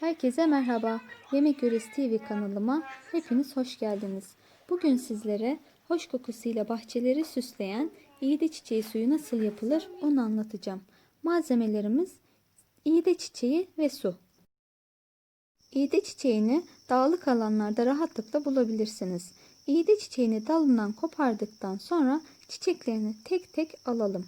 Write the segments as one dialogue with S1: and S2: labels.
S1: Herkese merhaba. Yemek Yöresi TV kanalıma hepiniz hoş geldiniz. Bugün sizlere hoş kokusuyla bahçeleri süsleyen iğde çiçeği suyu nasıl yapılır onu anlatacağım. Malzemelerimiz iğde çiçeği ve su. İğde çiçeğini dağlık alanlarda rahatlıkla bulabilirsiniz. İğde çiçeğini dalından kopardıktan sonra çiçeklerini tek tek alalım.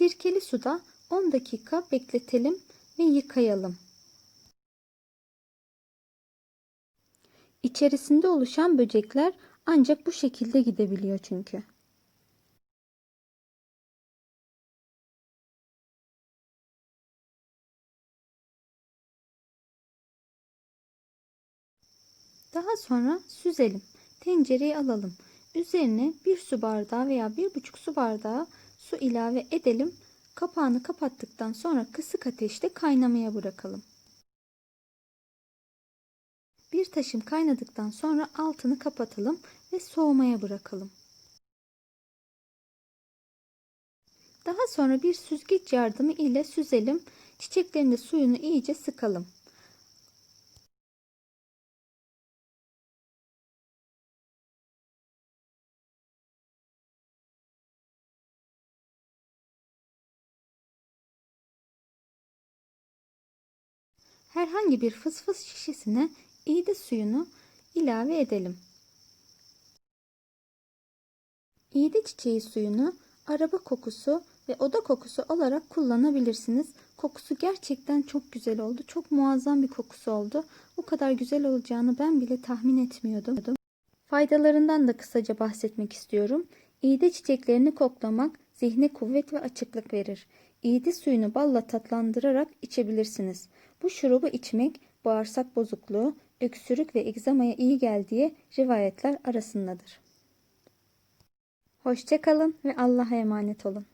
S1: Sirkeli suda 10 dakika bekletelim ve yıkayalım. İçerisinde oluşan böcekler ancak bu şekilde gidebiliyor çünkü. Daha sonra süzelim. Tencereyi alalım. Üzerine bir su bardağı veya bir buçuk su bardağı su ilave edelim. Kapağını kapattıktan sonra kısık ateşte kaynamaya bırakalım. Bir taşım kaynadıktan sonra altını kapatalım ve soğumaya bırakalım. Daha sonra bir süzgeç yardımı ile süzelim. Çiçeklerin de suyunu iyice sıkalım. Herhangi bir fısfıs şişesine iğde suyunu ilave edelim. İğde çiçeği suyunu araba kokusu ve oda kokusu olarak kullanabilirsiniz. Kokusu gerçekten çok güzel oldu. Çok muazzam bir kokusu oldu. Bu kadar güzel olacağını ben bile tahmin etmiyordum. Faydalarından da kısaca bahsetmek istiyorum. İğde çiçeklerini koklamak zihne kuvvet ve açıklık verir. İğde suyunu balla tatlandırarak içebilirsiniz. Bu şurubu içmek bağırsak bozukluğu, öksürük ve egzamaya iyi geldiği rivayetler arasındadır. Hoşçakalın ve Allah'a emanet olun.